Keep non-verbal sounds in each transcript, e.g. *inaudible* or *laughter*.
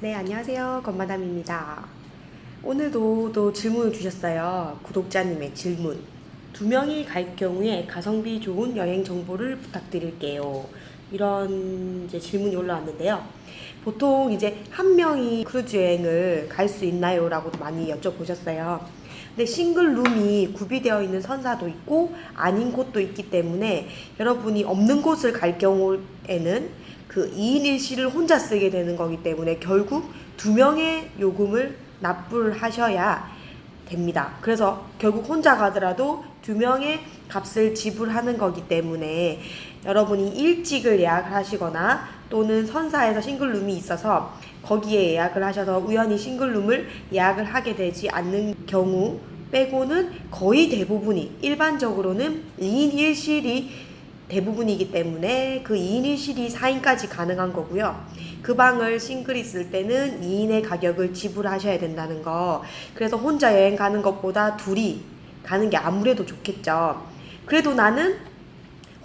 네, 안녕하세요. 건마담입니다. 오늘도 또 질문을 주셨어요. 구독자님의 질문. 두 명이 갈 경우에 가성비 좋은 여행 정보를 부탁드릴게요. 이런 이제 질문이 올라왔는데요. 보통 이제 한 명이 크루즈 여행을 갈 수 있나요? 라고도 많이 여쭤보셨어요. 근데 싱글룸이 구비되어 있는 선사도 있고 아닌 곳도 있기 때문에 여러분이 없는 곳을 갈 경우에는 그 2인 1실을 혼자 쓰게 되는 거기 때문에 결국 두 명의 요금을 납부를 하셔야 됩니다. 그래서 결국 혼자 가더라도 두 명의 값을 지불하는 거기 때문에 여러분이 일찍을 예약을 하시거나 또는 선사에서 싱글룸이 있어서 거기에 예약을 하셔서 우연히 싱글룸을 예약을 하게 되지 않는 경우 빼고는 거의 대부분이 일반적으로는 2인 1실이 대부분이기 때문에 그 2인 1실이 4인까지 가능한 거고요. 그 방을 싱글이 쓸 때는 2인의 가격을 지불하셔야 된다는 거. 그래서 혼자 여행 가는 것보다 둘이 가는 게 아무래도 좋겠죠. 그래도 나는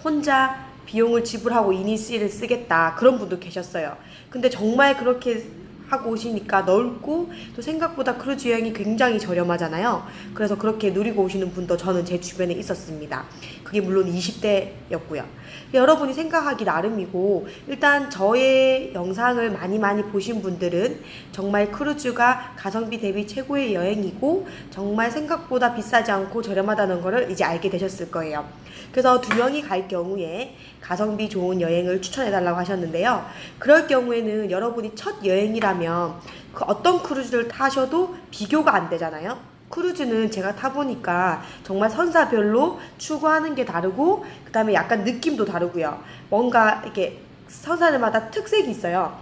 혼자 비용을 지불하고 이니시를 쓰겠다. 그런 분도 계셨어요. 근데 정말 그렇게 하고 오시니까 넓고 또 생각보다 크루즈 여행이 굉장히 저렴하잖아요. 그래서 그렇게 누리고 오시는 분도 저는 제 주변에 있었습니다. 그게 물론 20대였고요. 여러분이 생각하기 나름이고 일단 저의 영상을 많이 많이 보신 분들은 정말 크루즈가 가성비 대비 최고의 여행이고 정말 생각보다 비싸지 않고 저렴하다는 것을 이제 알게 되셨을 거예요. 그래서 두 명이 갈 경우에 가성비 좋은 여행을 추천해 달라고 하셨는데요. 그럴 경우에는 여러분이 첫 여행이라면 그 어떤 크루즈를 타셔도 비교가 안 되잖아요. 크루즈는 제가 타보니까 정말 선사별로 추구하는 게 다르고 그 다음에 약간 느낌도 다르고요. 뭔가 이렇게 선사들마다 특색이 있어요.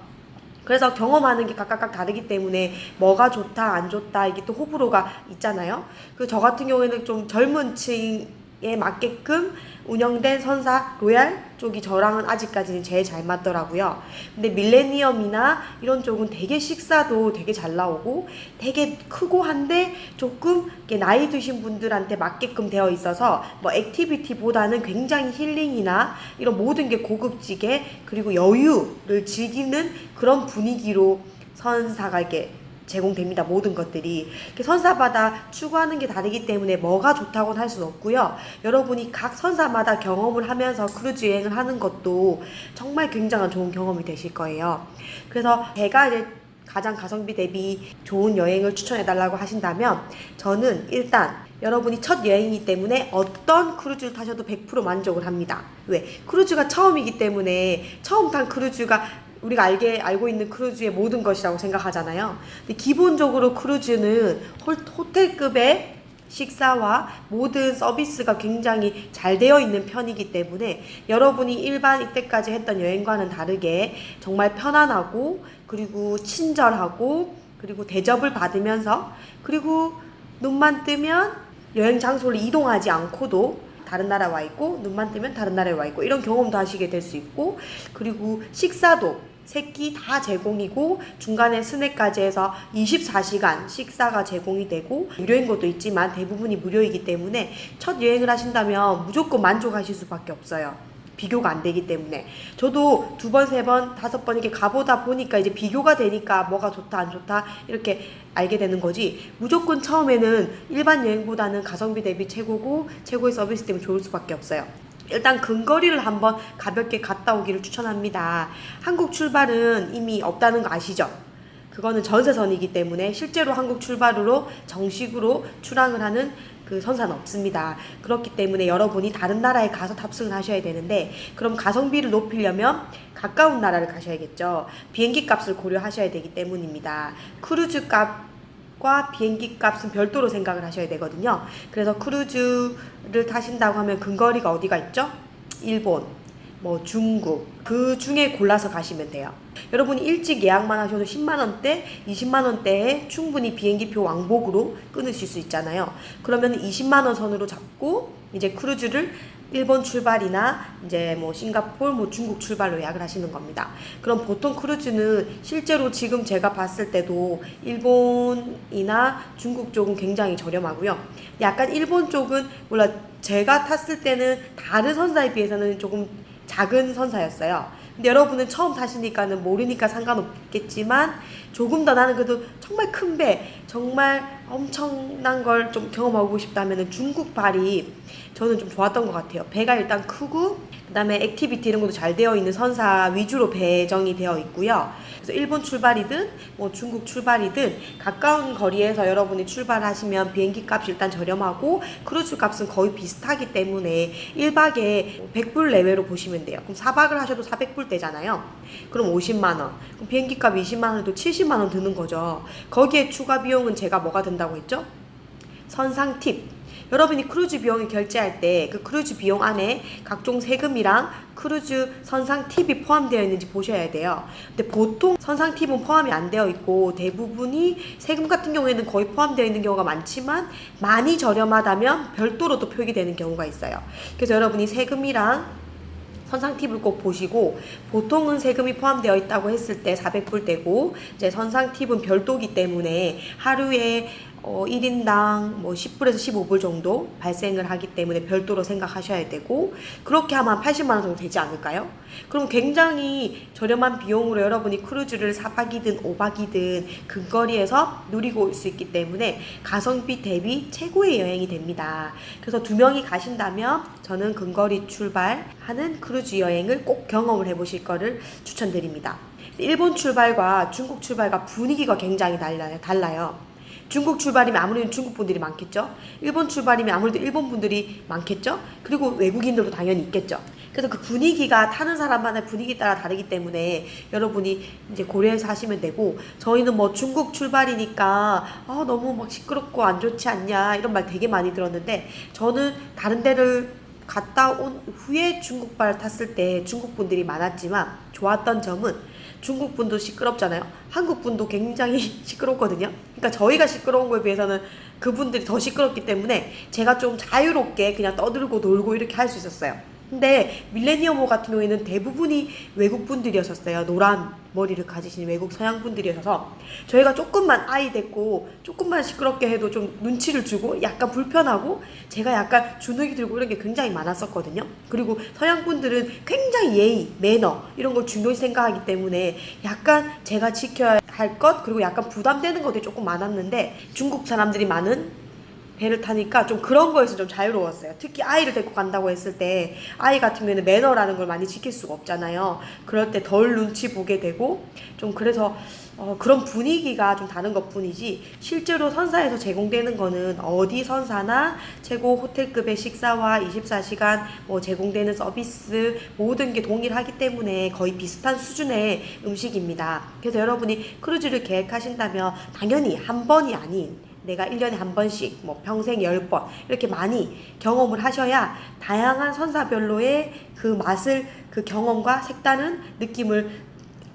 그래서 경험하는 게 각각 다르기 때문에 뭐가 좋다 안 좋다 이게 또 호불호가 있잖아요. 그 저 같은 경우에는 좀 젊은 층 에 맞게끔 운영된 선사 로얄 쪽이 저랑은 아직까지는 제일 잘 맞더라고요. 근데 밀레니엄이나 이런 쪽은 되게 식사도 되게 잘 나오고 되게 크고 한데 조금 나이 드신 분들한테 맞게끔 되어 있어서 뭐 액티비티보다는 굉장히 힐링이나 이런 모든 게 고급지게 그리고 여유를 즐기는 그런 분위기로 선사가 이렇게 제공됩니다. 모든 것들이. 선사마다 추구하는 게 다르기 때문에 뭐가 좋다고는 할 수는 없고요. 여러분이 각 선사마다 경험을 하면서 크루즈 여행을 하는 것도 정말 굉장한 좋은 경험이 되실 거예요. 그래서 제가 이제 가장 가성비 대비 좋은 여행을 추천해달라고 하신다면 저는 일단 여러분이 첫 여행이기 때문에 어떤 크루즈를 타셔도 100% 만족을 합니다. 왜? 크루즈가 처음이기 때문에 처음 탄 크루즈가 우리가 알게 알고 있는 크루즈의 모든 것이라고 생각하잖아요. 근데 기본적으로 크루즈는 홀- 호텔급의 식사와 모든 서비스가 굉장히 잘 되어 있는 편이기 때문에 여러분이 일반 이때까지 했던 여행과는 다르게 정말 편안하고 그리고 친절하고 그리고 대접을 받으면서 그리고 눈만 뜨면 여행 장소를 이동하지 않고도 다른 나라 와 있고 눈만 뜨면 다른 나라에 와 있고 이런 경험도 하시게 될 수 있고 그리고 식사도 세끼 다 제공이고 중간에 스낵까지 해서 24시간 식사가 제공이 되고 무료인 것도 있지만 대부분이 무료이기 때문에 첫 여행을 하신다면 무조건 만족하실 수밖에 없어요. 비교가 안 되기 때문에 저도 두 번, 세 번, 다섯 번 이렇게 가보다 보니까 이제 비교가 되니까 뭐가 좋다, 안 좋다 이렇게 알게 되는 거지 무조건 처음에는 일반 여행보다는 가성비 대비 최고고 최고의 서비스 때문에 좋을 수밖에 없어요. 일단 근거리를 한번 가볍게 갔다 오기를 추천합니다. 한국 출발은 이미 없다는 거 아시죠? 그거는 전세선이기 때문에 실제로 한국 출발으로 정식으로 출항을 하는 그 선사는 없습니다. 그렇기 때문에 여러분이 다른 나라에 가서 탑승을 하셔야 되는데 그럼 가성비를 높이려면 가까운 나라를 가셔야겠죠. 비행기 값을 고려하셔야 되기 때문입니다. 크루즈 값 과 비행기 값은 별도로 생각을 하셔야 되거든요. 그래서 크루즈를 타신다고 하면 근거리가 어디가 있죠? 일본, 뭐 중국 그 중에 골라서 가시면 돼요. 여러분이 일찍 예약만 하셔도 10만 원대, 20만 원대에 충분히 비행기표 왕복으로 끊으실 수 있잖아요. 그러면 20만 원 선으로 잡고 이제 크루즈를 일본 출발이나 이제 뭐 싱가포르, 뭐 중국 출발로 예약을 하시는 겁니다. 그럼 보통 크루즈는 실제로 지금 제가 봤을 때도 일본이나 중국 쪽은 굉장히 저렴하고요. 약간 일본 쪽은 몰라 제가 탔을 때는 다른 선사에 비해서는 조금 작은 선사였어요. 근데 여러분은 처음 타시니까는 모르니까 상관없겠지만 조금 더 나는 그래도 정말 큰 배, 정말 엄청난 걸 좀 경험하고 싶다면은 중국 발이 저는 좀 좋았던 것 같아요. 배가 일단 크고 그다음에 액티비티 이런 것도 잘 되어 있는 선사 위주로 배정이 되어 있고요. 그래서 일본 출발이든 뭐 중국 출발이든 가까운 거리에서 여러분이 출발하시면 비행기 값이 일단 저렴하고 크루즈 값은 거의 비슷하기 때문에 1박에 100불 내외로 보시면 돼요. 그럼 4박을 하셔도 400불 되잖아요. 그럼 50만 원. 그럼 비행기 값 20만 원에도 70만 원 드는 거죠. 거기에 추가 비용은 제가 뭐가 든다고 했죠? 선상 팁. 여러분이 크루즈 비용을 결제할 때 그 크루즈 비용 안에 각종 세금이랑 크루즈 선상 팁이 포함되어 있는지 보셔야 돼요. 근데 보통 선상 팁은 포함이 안 되어 있고 대부분이 세금 같은 경우에는 거의 포함되어 있는 경우가 많지만 많이 저렴하다면 별도로 또 표기되는 경우가 있어요. 그래서 여러분이 세금이랑 선상 팁을 꼭 보시고 보통은 세금이 포함되어 있다고 했을 때 400불 되고 이제 선상 팁은 별도기 때문에 하루에 어, 1인당 뭐 10불에서 15불 정도 발생을 하기 때문에 별도로 생각하셔야 되고 그렇게 하면 한 80만 원 정도 되지 않을까요? 그럼 굉장히 저렴한 비용으로 여러분이 크루즈를 4박이든 5박이든 근거리에서 누리고 올 수 있기 때문에 가성비 대비 최고의 여행이 됩니다. 그래서 두 명이 가신다면 저는 근거리 출발하는 크루즈 여행을 꼭 경험을 해보실 거를 추천드립니다. 일본 출발과 중국 출발과 분위기가 굉장히 달라요. 달라요. 중국 출발이면 아무래도 중국 분들이 많겠죠. 일본 출발이면 아무래도 일본 분들이 많겠죠. 그리고 외국인들도 당연히 있겠죠. 그래서 그 분위기가 타는 사람마다 분위기 따라 다르기 때문에 여러분이 이제 고려해서 하시면 되고 저희는 뭐 중국 출발이니까 아 너무 막 시끄럽고 안 좋지 않냐 이런 말 되게 많이 들었는데 저는 다른 데를 갔다 온 후에 중국발 탔을 때 중국 분들이 많았지만 좋았던 점은 중국 분도 시끄럽잖아요. 한국 분도 굉장히 *laughs* 시끄럽거든요. 그러니까 저희가 시끄러운 거에 비해서는 그분들이 더 시끄럽기 때문에 제가 좀 자유롭게 그냥 떠들고 놀고 이렇게 할 수 있었어요. 근데 밀레니엄호 같은 경우에는 대부분이 외국 분들이었었어요. 노란 머리를 가지신 외국 서양 분들이어서 저희가 조금만 아이 됐고 조금만 시끄럽게 해도 좀 눈치를 주고 약간 불편하고 제가 약간 주눅이 들고 이런 게 굉장히 많았었거든요. 그리고 서양 분들은 굉장히 예의, 매너 이런 걸 중요시 생각하기 때문에 약간 제가 지켜야 할 것 그리고 약간 부담되는 것들이 조금 많았는데 중국 사람들이 많은 배를 타니까 좀 그런 거에서 좀 자유로웠어요. 특히 아이를 데리고 간다고 했을 때 아이 같은 경우에는 매너라는 걸 많이 지킬 수가 없잖아요. 그럴 때 덜 눈치 보게 되고 좀 그래서 어, 그런 분위기가 좀 다른 것 뿐이지 실제로 선사에서 제공되는 거는 어디 선사나 최고 호텔급의 식사와 24시간 뭐 제공되는 서비스 모든 게 동일하기 때문에 거의 비슷한 수준의 음식입니다. 그래서 여러분이 크루즈를 계획하신다면 당연히 한 번이 아닌 내가 1년에 한 번씩 뭐 평생 10번 이렇게 많이 경험을 하셔야 다양한 선사별로의 그 맛을 그 경험과 색다른 느낌을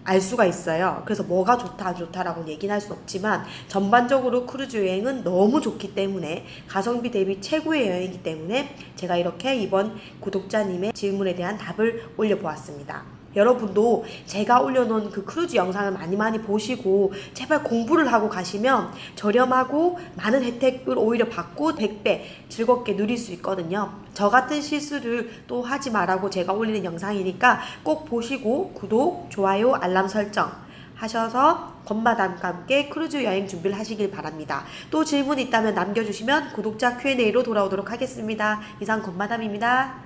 알 수가 있어요. 그래서 뭐가 좋다 안 좋다라고 얘기는 할 수 없지만 전반적으로 크루즈 여행은 너무 좋기 때문에 가성비 대비 최고의 여행이기 때문에 제가 이렇게 이번 구독자님의 질문에 대한 답을 올려보았습니다. 여러분도 제가 올려놓은 그 크루즈 영상을 많이 많이 보시고 제발 공부를 하고 가시면 저렴하고 많은 혜택을 오히려 받고 100배 즐겁게 누릴 수 있거든요. 저 같은 실수를 또 하지 말라고 제가 올리는 영상이니까 꼭 보시고 구독, 좋아요, 알람 설정 하셔서 건마담과 함께 크루즈 여행 준비를 하시길 바랍니다. 또 질문 있다면 남겨주시면 구독자 Q&A로 돌아오도록 하겠습니다. 이상 건마담입니다.